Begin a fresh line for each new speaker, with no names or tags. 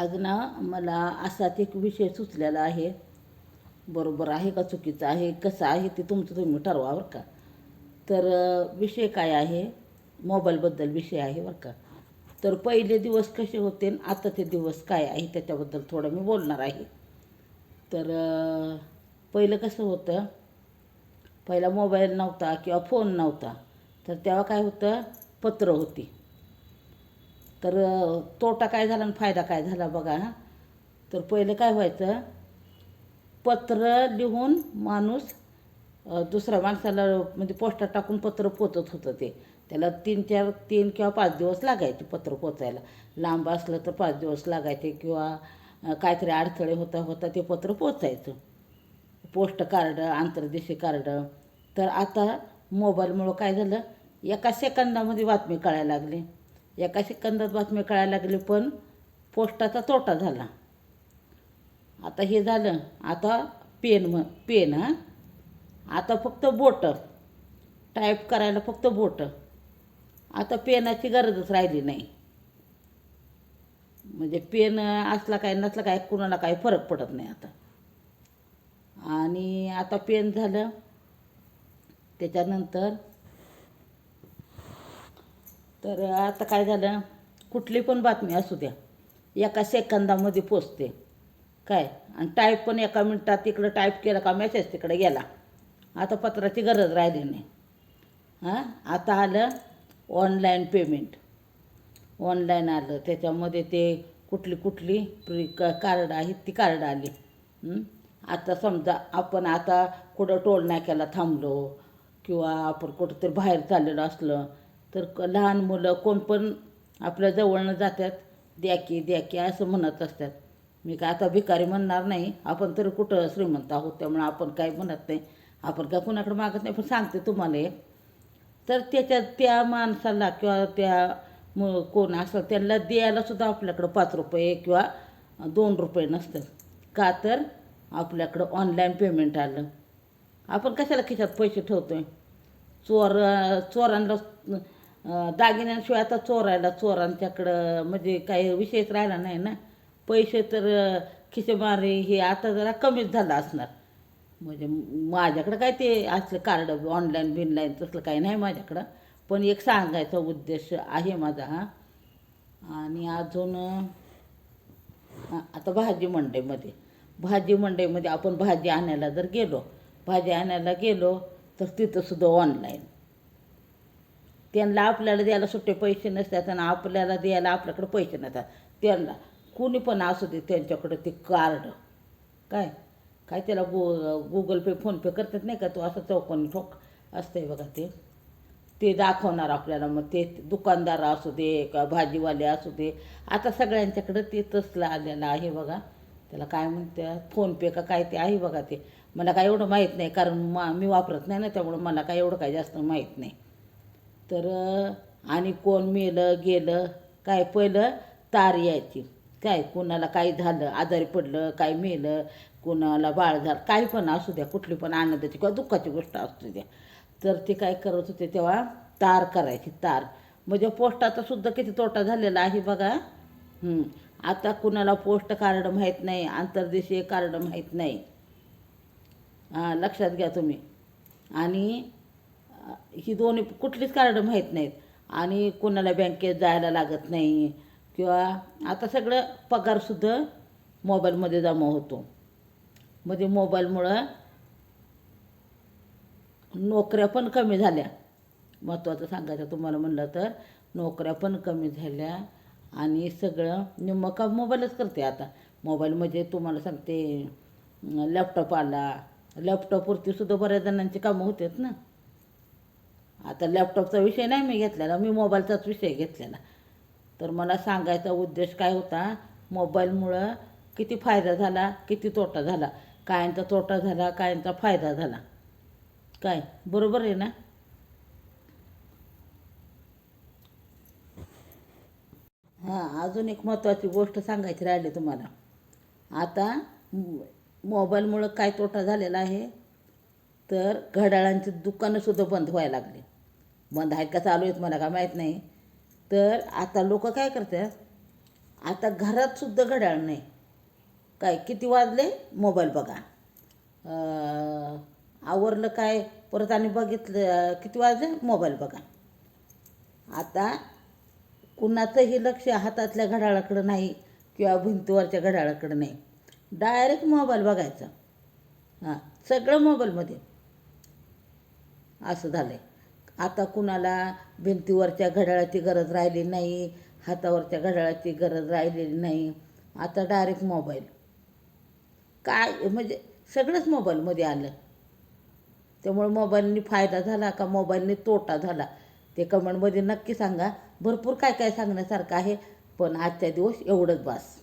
आज ना मला असाच एक विषय सुचलेला आहे. बरोबर आहे का चुकीचं आहे? कसं आहे ते तुमचं तुम्ही ठरवा बरं का? तर विषय काय आहे? मोबाईलबद्दल विषय आहे बरं का. तर पहिले दिवस कसे होते आणि आताचे दिवस काय आहे त्याच्याबद्दल थोडं मी बोलणार आहे. तर पहिलं कसं होतं? पहिला मोबाईल नव्हता किंवा फोन नव्हता. तर तेव्हा काय होतं? पत्र होती. तर तोटा काय झाला आणि फायदा काय झाला बघा तर पहिलं काय व्हायचं पत्र लिहून माणूस दुसऱ्या माणसाला म्हणजे पोस्टात टाकून पत्र पोचत होतं ते. त्याला तीन चार तीन किंवा पाच दिवस लागायचे पत्र पोचायला. लांब असलं तर पाच दिवस लागायचे किंवा काहीतरी अडथळे होता होता ते पत्र पोचायचं. पोस्ट कार्ड आंतरदेशीय कार्ड. तर आता मोबाईलमुळं काय झालं एका सेकंदामध्ये बातमी कळायला लागली. एका सेकंदात बातमी कळायला लागली पण पोस्टाचा तोटा झाला. आता हे झालं आता पेन म पेन हां? आता फक्त बोटं. टाईप करायला फक्त बोटं. आता पेनाची गरजच राहिली नाही. म्हणजे पेन असला काय नसला काय कुणाला काही फरक पडत नाही आता. आणि आता पेन झालं त्याच्यानंतर तर आता काय झालं? कुठली पण बातमी असू द्या. एका सेकंदामध्ये पोचते. काय? आणि टाईप पण एका मिनटात तिकडं टाईप केलं का मेसेज तिकडे गेला. आता पत्राची गरज राहिली नाही. हां? आता आलं ऑनलाईन पेमेंट ऑनलाईन आलं. त्याच्यामध्ये ते कुठली कुठली प्री क कार्ड आहेत ती कार्ड आली. आता समजा आपण आता कुठं टोल नाक्याला थांबलो किंवा आपण कुठंतरी बाहेर चाललेलो असलं तर क लहान मुलं कोण पण आपल्या जवळनं जातात द्या की द्या की असं म्हणत असतात मी काय आता भिकारी म्हणणार नाही आपण तरी कुठं श्रीमंत आहोत त्यामुळे आपण काय म्हणत नाही. आपण काय कुणाकडे मागत नाही पण सांगते तुम्हाला हे तर त्याच्यात त्या माणसाला किंवा त्या म कोण असं त्यांना द्यायला सुद्धा आपल्याकडं पाच रुपये किंवा दोन रुपये नसतात. का तर आपल्याकडं ऑनलाईन पेमेंट आलं. आपण कशाला खिशात पैसे ठेवतो आहे चोर चोरांना दागिन्यांशिवाय आता चोरायला चोरांच्याकडं म्हणजे काही विषयच राहिला नाही ना. पैसे तर खिसेमारी हे आता जरा कमीच झालं असणार. म्हणजे माझ्याकडं काय ते असलं कार्ड ऑनलाईन बिनलाईन तसलं काही नाही माझ्याकडं. पण एक सांगायचा उद्देश आहे माझा हा. आणि अजून आता भाजी मंडईमध्ये. भाजी मंडईमध्ये आपण भाजी आणायला जर गेलो भाजी आणायला गेलो तर तिथंसुद्धा ऑनलाईन त्यांना आपल्याला द्यायला सुट्टे पैसे नसतात आणि आपल्याला द्यायला आपल्याकडे पैसे नसतात. त्यांना कुणी पण असू दे त्यांच्याकडे ते कार्ड. काय? काय त्याला गु गुगल पे फोनपे करतात नाही का? तो असं चौकोनी ठोक असतंय बघा ते. ते दाखवणार आपल्याला. मग ते दुकानदार असू दे का भाजीवाले असू दे. आता सगळ्यांच्याकडं ते तसलं आलेलं आहे बघा. त्याला काय म्हणतात फोनपे का काय ते आहे बघा ते. मला काय एवढं माहीत नाही कारण मा मी वापरत नाही ना त्यामुळं मला काय एवढं काय जास्त माहीत नाही. तर आणि कोण मेलं गेलं काय पहिलं तार यायची काय कोणाला काही झालं आजारी पडलं काय मेलं कोणाला बाळ झालं काही पण असू द्या कुठली पण आनंदाची किंवा दुःखाची गोष्ट असू द्या. तर ते काय करत होते तेव्हा तार करायची तार. म्हणजे पोस्टाचा सुद्धा किती तोटा झालेला आहे बघा. आता कुणाला पोस्ट कार्ड माहीत नाही आंतरदेशीय कार्ड माहीत नाही. लक्षात घ्या तुम्ही. आणि ही दोन्ही कुठलीच कार्ड माहीत नाहीत. आणि कोणाला बँकेत जायला लागत नाही किंवा आता सगळं पगारसुद्धा मोबाईलमध्ये जमा होतो. म्हणजे मोबाईलमुळं नोकऱ्या पण कमी झाल्या. महत्त्वाचं सांगायचं तुम्हाला म्हणलं तर नोकऱ्या पण कमी झाल्या आणि सगळं निम्मं काम मोबाईलच करते आता. मोबाईल म्हणजे तुम्हाला सांगते लॅपटॉप आला. लॅपटॉपवरती सुद्धा बऱ्याच जणांची कामं होतात ना. आता लॅपटॉपचा विषय नाही मी घेतलेला मी मोबाईलचाच विषय घेतलेला. तर मला सांगायचा उद्देश काय होता मोबाईलमुळं किती फायदा झाला किती तोटा झाला. कायांचा तोटा झाला कायांचा फायदा झाला. काय? बरोबर आहे ना? हां अजून एक महत्त्वाची गोष्ट सांगायची राहिली तुम्हाला. आता मोबाईलमुळं काय तोटा झालेला आहे? तर घड्याळांची दुकानंसुद्धा बंद व्हायला लागली. बंद आहेत का चालू आहेत मला का माहीत नाही. तर आता लोक काय करतात आता घरातसुद्धा घड्याळ नाही. काय किती वाजले? मोबाईल बघा. आवरलं काय? परत आणि बघितलं किती वाजले? मोबाईल बघा. आता कुणाचंही लक्ष हातातल्या घड्याळाकडं नाही किंवा भिंतीवरच्या घड्याळाकडं नाही. डायरेक्ट मोबाईल बघायचा. हां सगळं मोबाईलमध्ये. असं झालं आहे आता कुणाला भिंतीवरच्या घड्याळाची गरज राहिली नाही हातावरच्या घड्याळाची गरज राहिलेली नाही. आता डायरेक्ट मोबाईल काय? म्हणजे सगळंच मोबाईलमध्ये आलं. त्यामुळे मोबाईलनी फायदा झाला का मोबाईलने तोटा झाला? ते कमेंटमध्ये नक्की सांगा. भरपूर काय काय सांगण्यासारखं आहे पण आजच्या दिवस एवढंच बास.